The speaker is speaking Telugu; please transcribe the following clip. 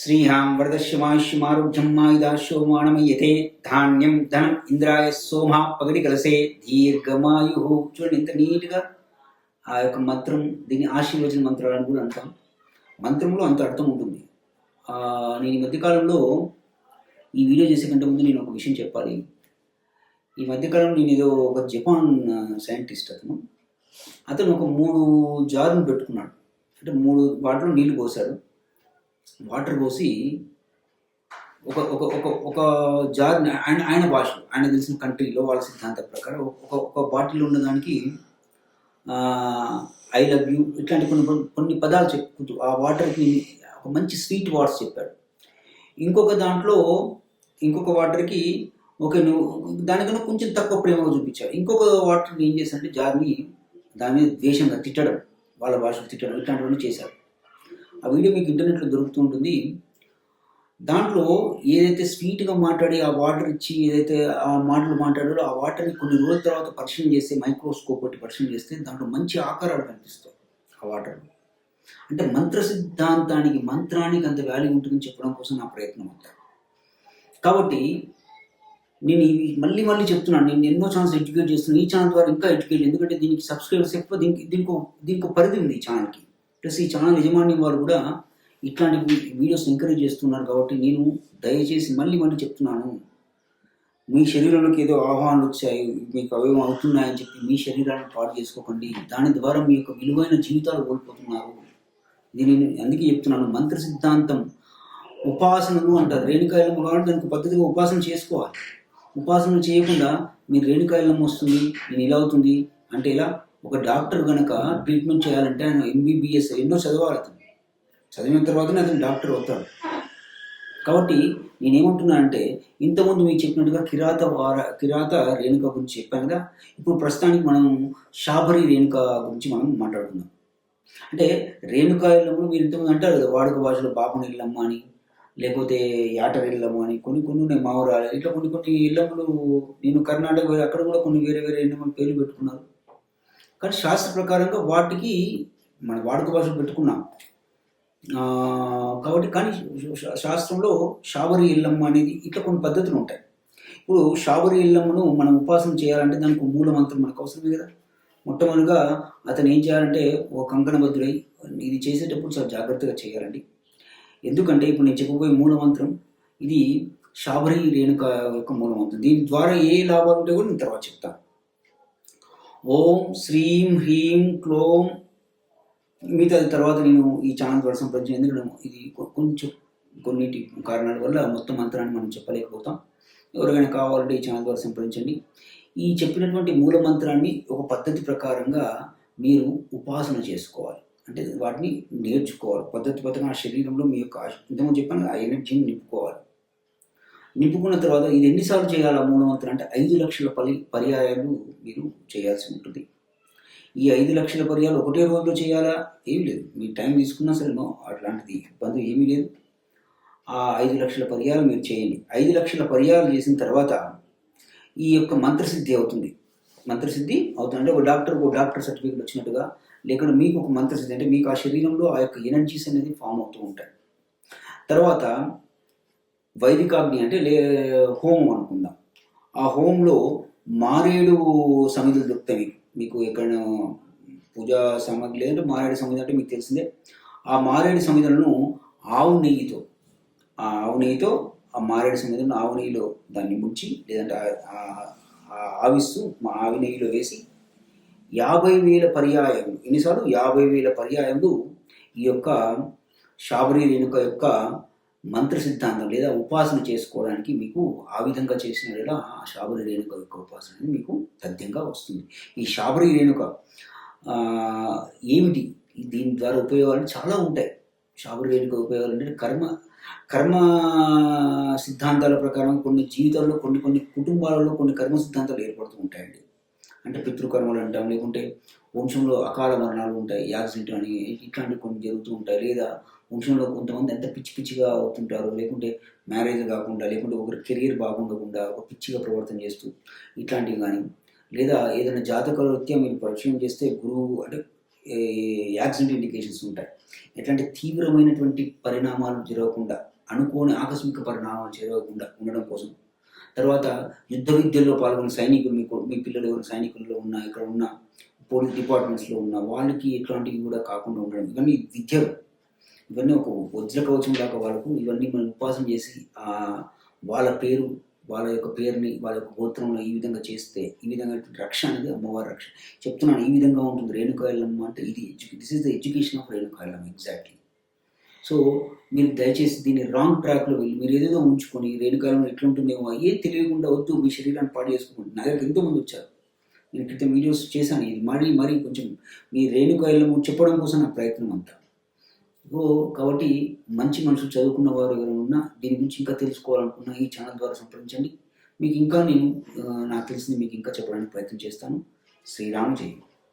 శ్రీహాం వరదశ్యమాయుష్యమారోగ్యమాయుధాశో మాణమయ్యతే ధాన్యం ధనం ఇంద్రాయ సోమ పగటి కలసే దీర్ఘమాయు చూడండి ఇంత నీట్గా ఆ యొక్క మంత్రం దీన్ని ఆశీర్వచన మంత్రాలను కూడా అంటాం. మంత్రంలో అంత అర్థం ఉంటుంది. నేను ఈ మధ్యకాలంలో ఈ వీడియో చేసే కంటే ముందు నేను ఒక విషయం చెప్పాలి. ఈ మధ్యకాలంలో నేను ఏదో ఒక జపాన్ సైంటిస్ట్ అతను. అతను ఒక మూడు జారును పెట్టుకున్నాడు. అంటే మూడు వాటిలో నీళ్ళు పోసాడు వాటర్ పోసి ఒక ఒక ఒక ఒక జార్ ఆయన ఆయన భాష ఆయన తెలిసిన కంట్రీలో వాళ్ళ సిద్ధాంత ప్రకారం ఒక ఒక బాటిల్ ఉన్నదానికి ఐ లవ్ యూ ఇట్లాంటి కొన్ని కొన్ని పదాలు చెప్పుకుంటూ ఆ వాటర్కి ఒక మంచి స్వీట్ వర్డ్స్ చెప్పాడు. ఇంకొక దాంట్లో ఇంకొక వాటర్కి ఓకే నువ్వు దానికన్నా కొంచెం తక్కువ ప్రేమగా చూపించాడు. ఇంకొక వాటర్ని ఏం చేశాడంటే జార్ని దాని మీద ద్వేషంగా తిట్టడం వాళ్ళ భాషను తిట్టడం ఇట్లాంటివన్నీ చేశారు ఆ వీడియో మీకు ఇంటర్నెట్లో దొరుకుతూ ఉంటుంది. దాంట్లో ఏదైతే స్వీట్గా మాట్లాడి ఆ వాటర్ ఇచ్చి ఏదైతే ఆ మాటలు మాట్లాడారో ఆ వాటర్ని కొన్ని రోజుల తర్వాత పరిశీలన చేస్తే మైక్రోస్కోప్ ఒకటి పరిశీలన చేస్తే దాంట్లో మంచి ఆకారాలు కనిపిస్తాయి ఆ వాటర్. అంటే మంత్ర సిద్ధాంతానికి మంత్రానికి అంత వాల్యూ ఉంటుందని చెప్పడం కోసం నా ప్రయత్నం అంతా. కాబట్టి నేను ఇవి మళ్ళీ మళ్ళీ చెప్తున్నాను నేను ఎన్నో ఛానల్స్ ఎడ్యుకేట్ చేస్తున్నాను. ఈ ఛానల్ ద్వారా ఇంకా ఎడ్యుకేట్ ఎందుకంటే దీనికి సబ్స్క్రైబర్స్ ఎక్కువ దీనికి దీనికి దీనికి పరిధి ఉంది ఈ ఛానల్కి. ప్లస్ ఈ ఛానల్ యజమాని వారు కూడా ఇట్లాంటి వీడియోస్ ఎంకరేజ్ చేస్తున్నారు కాబట్టి నేను దయచేసి మళ్ళీ మళ్ళీ చెప్తున్నాను. మీ శరీరంలోకి ఏదో ఆహ్వానాలు వచ్చాయి మీకు అవయవం అవుతున్నాయని చెప్పి మీ శరీరాన్ని పాడు చేసుకోకండి. దాని ద్వారా మీ యొక్క విలువైన జీవితాలు కోల్పోతున్నారు. ఇది నేను అందుకే చెప్తున్నాను. మంత్ర సిద్ధాంతం ఉపాసనలు అంటారు. రేణుకాయలమ్మ కాబట్టి దానికి పద్ధతిగా ఉపాసన చేసుకోవాలి. ఉపాసన చేయకుండా మీరు రేణుకాయలమ్మ వస్తుంది నేను ఇలా అవుతుంది అంటే ఇలా ఒక డాక్టర్ కనుక ట్రీట్మెంట్ చేయాలంటే ఆయన ఎంబీబీఎస్ ఎన్నో చదవాలి అతను చదివిన తర్వాతనే అతను డాక్టర్ అవుతాడు. కాబట్టి నేనేమంటున్నా అంటే ఇంతకుముందు మీకు చెప్పినట్టుగా కిరాత వార కిరాత రేణుక గురించి చెప్పాను కదా ఇప్పుడు ప్రస్తుతానికి మనం షాబరి రేణుక గురించి మనం మాట్లాడుకుందాం. అంటే రేణుకా మీరు ఇంతకుముందు అంటారు కదా వాడుక భాషలో బాపుని ఇళ్ళమ్మ అని లేకపోతే యాటర్ ఇల్లమ్మ అని కొన్ని కొన్ని ఉన్నాయి మావురాలు ఇట్లా కొన్ని కొన్ని ఇళ్ళములు నేను కర్ణాటక అక్కడ కూడా కొన్ని వేరే వేరే ఇల్లమ్మల పేర్లు పెట్టుకున్నారు. కానీ శాస్త్ర ప్రకారంగా వాటికి మన వాడుక భాషలో పెట్టుకున్నాం. కాబట్టి కానీ శాస్త్రంలో షావరి ఇల్లమ్మ అనేది ఇట్లా కొన్ని పద్ధతులు ఉంటాయి. ఇప్పుడు షావరి ఇల్లమ్మను మనం ఉపాసన చేయాలంటే దానికి మూలమంత్రం మూల మంత్రం మనకు అవసరమే కదా. మొట్టమొదటిగా అతను ఏం చేయాలంటే ఓ కంకణబద్ధుడై ఇది చేసేటప్పుడు చాలా జాగ్రత్తగా చేయాలండి. ఎందుకంటే ఇప్పుడు నేను చెప్పబోయే మూల మంత్రం ఇది షాబరి రేణుక యొక్క మూలమంత్రం. దీని ద్వారా ఏ లాభాలు ఉంటాయో కూడా నేను తర్వాత చెప్తాను. ఓం శ్రీం హ్రీం క్లోం. మిగతా తర్వాత నేను ఈ ఛానల్ ద్వారా సంప్రదించిన ఎందుకంటే ఇది కొంచెం కొన్నిటి కారణాల వల్ల మొత్తం మంత్రాన్ని మనం చెప్పలేకపోతాం. ఎవరికైనా కావాలంటే ఈ ఛానల్ ద్వారా సంప్రదించండి. ఈ చెప్పినటువంటి మూల మంత్రాన్ని ఒక పద్ధతి ప్రకారంగా మీరు ఉపాసన చేసుకోవాలి. అంటే వాటిని నేర్చుకోవాలి. పద్ధతి పద్ధతిగా ఆ శరీరంలో మీ యొక్క ఇంతకుముందు చెప్పాను ఆ ఎనర్జీని నింపుకోవాలి. నింపుకున్న తర్వాత ఇది ఎన్నిసార్లు చేయాలా మూడు మూల అంటే ఐదు లక్షల పలి పర్యాయాలు మీరు చేయాల్సి ఉంటుంది. ఈ ఐదు లక్షల పర్యాలు ఒకటే రోజులో చేయాలా? ఏం లేదు. మీ టైం తీసుకున్నా సరే నో అట్లాంటిది ఇబ్బంది ఏమీ లేదు. ఆ ఐదు లక్షల పర్యాలు మీరు చేయండి. ఐదు లక్షల పర్యాలు చేసిన తర్వాత ఈ యొక్క మంత్రసిద్ధి అవుతుంది. మంత్రసిద్ధి అవుతుంది. అంటే ఒక డాక్టర్ ఒక డాక్టర్ సర్టిఫికేట్ వచ్చినట్టుగా లేకుండా మీకు ఒక మంత్రసిద్ధి అంటే మీకు ఆ శరీరంలో ఆ యొక్క ఎనర్జీస్ అనేది ఫామ్ అవుతూ ఉంటాయి. తర్వాత వైదికాగ్ని అంటే లే హోమం అనుకుందాం. ఆ హోంలో మారేడు సమిధులు దొరుకుతాయి. మీకు ఎక్కడ ఎక్కడైనా పూజా సామాగ్రి లేదంటే మారేడు సమిధి అంటే మీకు తెలిసిందే. ఆ మారేడు సమిధులను ఆవు నెయ్యితో ఆ ఆవు నెయ్యితో ఆ మారేడు సమిధులను ఆవు నెయ్యిలో దాన్ని ముంచి లేదంటే ఆవిస్తూ మా ఆవి నెయ్యిలో వేసి యాభై వేల పర్యాయములు ఎన్నిసార్లు? యాభై వేల పర్యాయములు ఈ యొక్క శాబరి రేణుక యొక్క మంత్ర సిద్ధాంతం లేదా ఉపాసన చేసుకోవడానికి మీకు ఆ విధంగా చేసిన వేళ ఆ శాబరి రేణుక యొక్క ఉపాసన అనేది మీకు తథ్యంగా వస్తుంది. ఈ శాబరి రేణుక ఏమిటి? దీని ద్వారా ఉపయోగాలు చాలా ఉంటాయి. శాబరి రేణుక ఉపయోగాలు అంటే కర్మ కర్మ సిద్ధాంతాల ప్రకారం కొన్ని జీవితాల్లో కొన్ని కొన్ని కుటుంబాలలో కొన్ని కర్మ సిద్ధాంతాలు ఏర్పడుతూ ఉంటాయండి. అంటే పితృకర్మలు అంటాం లేకుంటే వంశంలో అకాల మరణాలు ఉంటాయి యాక్సిడెంట్ అని ఇట్లాంటివి కొన్ని జరుగుతూ ఉంటాయి. లేదా వంశంలో కొంతమంది ఎంత పిచ్చి పిచ్చిగా అవుతుంటారు. లేకుంటే మ్యారేజ్ కాకుండా లేకుంటే ఒకరి కెరీర్ బాగుండకుండా ఒక పిచ్చిగా ప్రవర్తన చేస్తూ ఇట్లాంటివి కానీ లేదా ఏదైనా జాతక రీత్యా మీరు పరిచయం చేస్తే గురువు అంటే యాక్సిడెంట్ ఇండికేషన్స్ ఉంటాయి. ఎట్లాంటి తీవ్రమైనటువంటి పరిణామాలు జరగకుండా అనుకోని ఆకస్మిక పరిణామాలు జరగకుండా ఉండడం కోసం తర్వాత యుద్ధ విద్యల్లో పాల్గొన్న సైనికులు మీకు మీ పిల్లలు ఎవరు సైనికుల్లో ఉన్న ఇక్కడ ఉన్న పోలీస్ డిపార్ట్మెంట్స్లో ఉన్న వాళ్ళకి ఇట్లాంటివి కూడా కాకుండా ఉండడం ఇవన్నీ విద్యలు. ఇవన్నీ ఒక వజ్ర కవచం లాగా వాళ్ళకు ఇవన్నీ మనం ఉపాసన చేసి వాళ్ళ పేరు వాళ్ళ యొక్క పేరుని వాళ్ళ యొక్క గోత్రంలో ఈ విధంగా చేస్తే ఈ విధంగా రక్ష అనేది అమ్మవారి రక్ష. చెప్తున్నాను ఈ విధంగా ఉంటుంది రేణుకాయలమ్మ అంటే ఇది this is the education of Renuka Yellamma exactly so మీరు దయచేసి దీన్ని రాంగ్ ట్రాక్లో వెళ్ళి మీరు ఏదేదో ఉంచుకొని రేణుకాయలం ఎట్లుంటుందేమో ఏ తెలియకుండా వద్దు మీ శరీరాన్ని పాడు చేసుకోండి నా దగ్గర ఎంతోమంది వచ్చారు. నేను క్రితం వీడియోస్ చేశాను ఇది మరీ మరీ కొంచెం మీ రేణుకాయలము చెప్పడం కోసం నా ప్రయత్నం అంతా. ఓ కాబట్టి మంచి మనుషులు చదువుకున్న వారు ఉన్నా దీని గురించి ఇంకా తెలుసుకోవాలనుకున్నా ఈ ఛానల్ ద్వారా సంప్రదించండి. మీకు ఇంకా నేను నాకు తెలిసింది మీకు ఇంకా చెప్పడానికి ప్రయత్నం చేస్తాను. శ్రీరామ్ జై